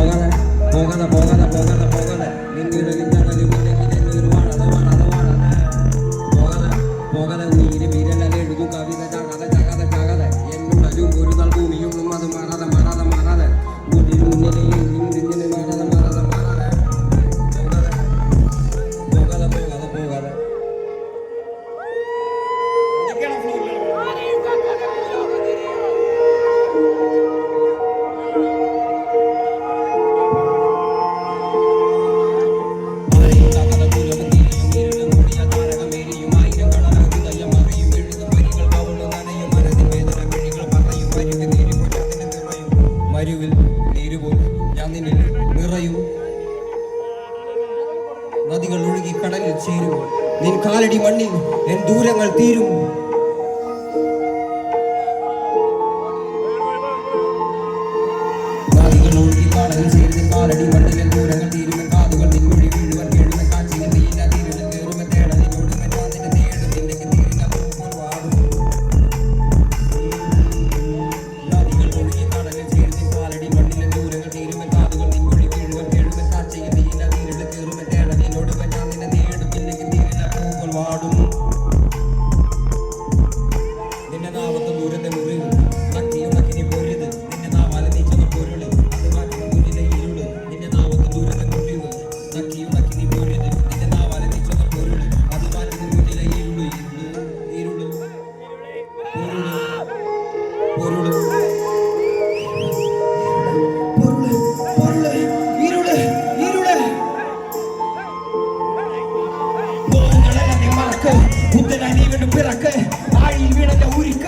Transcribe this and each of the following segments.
പോകാതെ പോകാതെ പോകാതെ പോകാതെ പോകാതെ നിന്നിടകിഞ്ചാണ് ഒരുപാട് അതുമാണ് അതുമാണ് പോകാതെ പോകാതെ നീര് നദികൾ ഒഴുകി കടലിൽ ചേരും നിൻ കാലടി മണ്ണിൽ എൻ ദൂരങ്ങൾ തീരും உத்தனை நீ வேண்டும் பிறக்க. ஆழியில் விழுந்த உரிக்க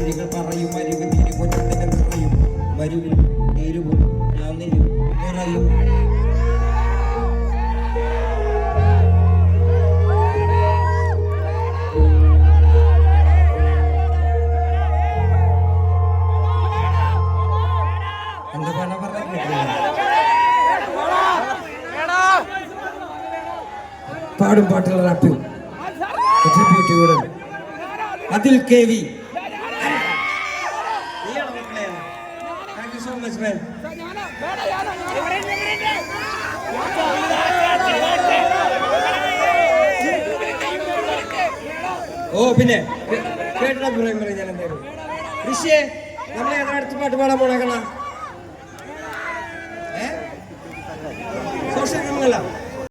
ചിരികൾ പറയും അരിവ് തിരികൊറ്റകൾ പറയും വരുവിൽ തീരുവും ഞാനിലും നിറയും. പാടും പാട്ടുള്ള റാപ്പിയും അതിൽ K V. Thank you so much man ഓ പിന്നെ കേട്ടിട്ട് അഭിപ്രായം പറയും ഞാൻ എന്തായാലും. ഋഷിയെ നമ്മളെ ഞങ്ങളുടെ അടുത്ത് പാട്ട് പാടാൻ പോണേക്കണ സോഷ്യൽ ഗെയിമുകളാണ്